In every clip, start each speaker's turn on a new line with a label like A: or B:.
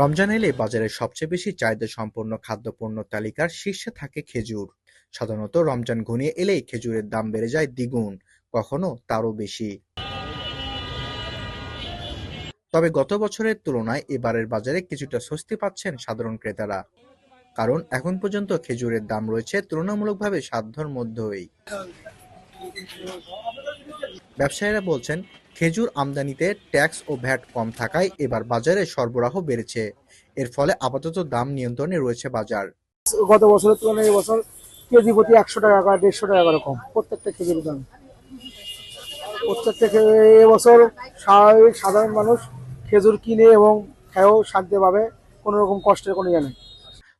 A: রমজান এলে বাজারে সবচেয়ে বেশি চাহিদা সম্পন্ন খাদ্যপণ্য তালিকার শীর্ষে থাকে খেজুর। সাধারণত রমজান ঘনিয়ে এলেই খেজুরের দাম বেড়ে যায় দ্বিগুণ, কখনো তারও বেশি। তবে গত বছরের তুলনায় এবারের বাজারে কিছুটা স্বস্তি পাচ্ছেন সাধারণ ক্রেতারা। কারণ এখন পর্যন্ত খেজুরের দাম রয়েছে তুলনামূলকভাবে সাধ্যর মধ্যেই। ব্যবসায়ীরা বলছেন খেজুর আমদানিতে ট্যাক্স ও ভ্যাট কম থাকায় এবার বাজারে সরবরাহ বেড়েছে। এর ফলে আপাতত দাম নিয়ন্ত্রণে রয়েছে বাজার।
B: গত বছরের তুলনায় এবছর কেজি প্রতি একশো টাকা করে দেড়শো টাকা করে কম প্রত্যেকটা খেজুরের দাম। প্রত্যেকটা এবছর স্বাভাবিক সাধারণ মানুষ খেজুর কিনে এবং খেয়েও শান্তি পাবে কোনো রকম কষ্টের কোনো ইয়ে নেই।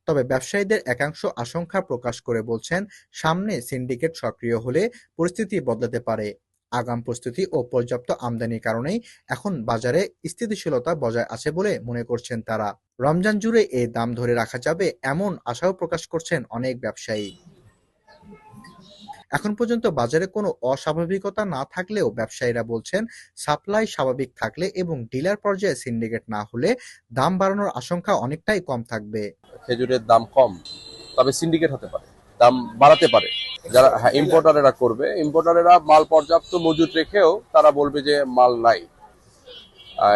A: তবে ব্যবসায়ীদের একাংশ আশঙ্কা প্রকাশ করে বলছেন সামনে সিন্ডিকেট সক্রিয় হলে পরিস্থিতি বদলাতে পারে। আগাম প্রস্তুতি ও পর্যাপ্ত আমদানির কারণেই এখন বাজারে স্থিতিশীলতা বজায় আছে বলে মনে করছেন তারা। রমজান জুড়ে এই দাম ধরে রাখা যাবে এমন আশাও প্রকাশ করছেন অনেক ব্যবসায়ী। এখন পর্যন্ত বাজারে কোনো অস্বাভাবিকতা না থাকলেও ব্যবসায়ীরা বলছেন, সাপ্লাই স্বাভাবিক থাকলে এবং ডিলার পর্যায়ে সিন্ডিকেট না হলে দাম বাড়ানোর আশঙ্কা অনেকটাই কম থাকবে।
C: খেজুরের দাম কম, তবে সিন্ডিকেট হতে পারে। দাম বাড়াতে পারে। যারা হ্যাঁ ইম্পোর্টারেরা করবে। ইম্পোর্টারেরা মাল পর্যাপ্ত মজুত রেখেও তারা বলবে যে মাল নাই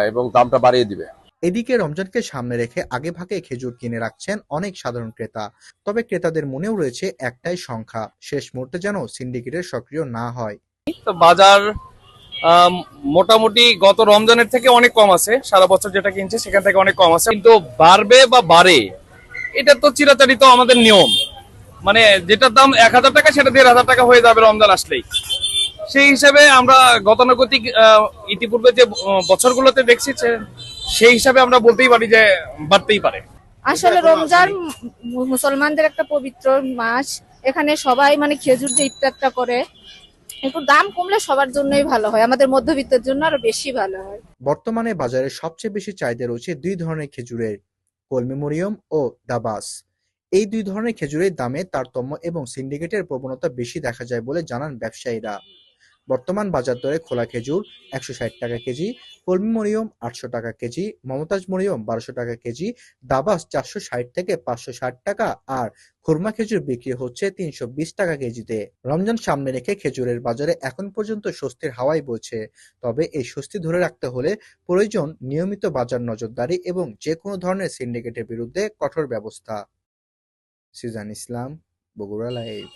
C: এবং দামটা বাড়িয়ে দিবে।
A: এদিকে রমজানকে সামনে রেখে আগে ভাগে খেজুর কিনে রাখছেন অনেক সাধারণ ক্রেতা। তবে ক্রেতাদের মনেও রয়েছে একটাই সংখ্যা শেষ মুহূর্তে যেন সিন্ডিকেটের সক্রিয় না হয়।
D: তো বাজার মোটামুটি গত রমজানের থেকে অনেক কম আছে। সারা বছর যেটা কিনছে সেখান থেকে অনেক কম আছে। কিন্তু বাড়বে বা বাড়ে এটা তো চিরাচারিত আমাদের নিয়ম। মানে যেটার দাম এক হাজার টাকা সেটা দেড় হাজার টাকা হয়ে যাবে রমজান আসলেই। সেই হিসাবে আমরা গতানুগতিক আহ, ইতিপূর্বে যে বছরগুলোতে দেখছি সেই হিসাবে আমরা বলতেই পারি যে বাড়তেই পারে।
E: আসলে রমজান মুসলমানদের একটা পবিত্র মাস। এখানে সবাই মানে খেজুর যে ইফতারটা করে একটু দাম কমলে সবার জন্যই ভালো হয়। আমাদের মধ্যবিত্তের জন্য আরও বেশি ভালো হয়।
A: বর্তমানে বাজারে সবচেয়ে বেশি চাহিদা রয়েছে দুই ধরনের খেজুরের কলমি মরিয়ম ও দাবাস। এই দুই ধরনের খেজুরের দামে তারতম্য এবং সিন্ডিকেটের প্রবণতা বেশি দেখা যায় বলে জানান ব্যবসায়ীরা। বর্তমান বাজার দরে খোলা খেজুর একশো ষাট টাকা কেজি, কলমি মরিয়ম আটশো টাকা কেজি, মমতাজ মরিয়ম বারোশো টাকা কেজি, দাবাস চারশো ষাট থেকে পাঁচশো ষাট টাকা আর খুরমা খেজুর বিক্রি হচ্ছে তিনশো বিশ টাকা কেজিতে। রমজান সামনে রেখে খেজুরের বাজারে এখন পর্যন্ত স্বস্তির হাওয়াই বইছে। তবে এই স্বস্তি ধরে রাখতে হলে প্রয়োজন নিয়মিত বাজার নজরদারি এবং যে কোনো ধরনের সিন্ডিকেটের বিরুদ্ধে কঠোর ব্যবস্থা। সিজান ইসলাম বগুড়া লাইভ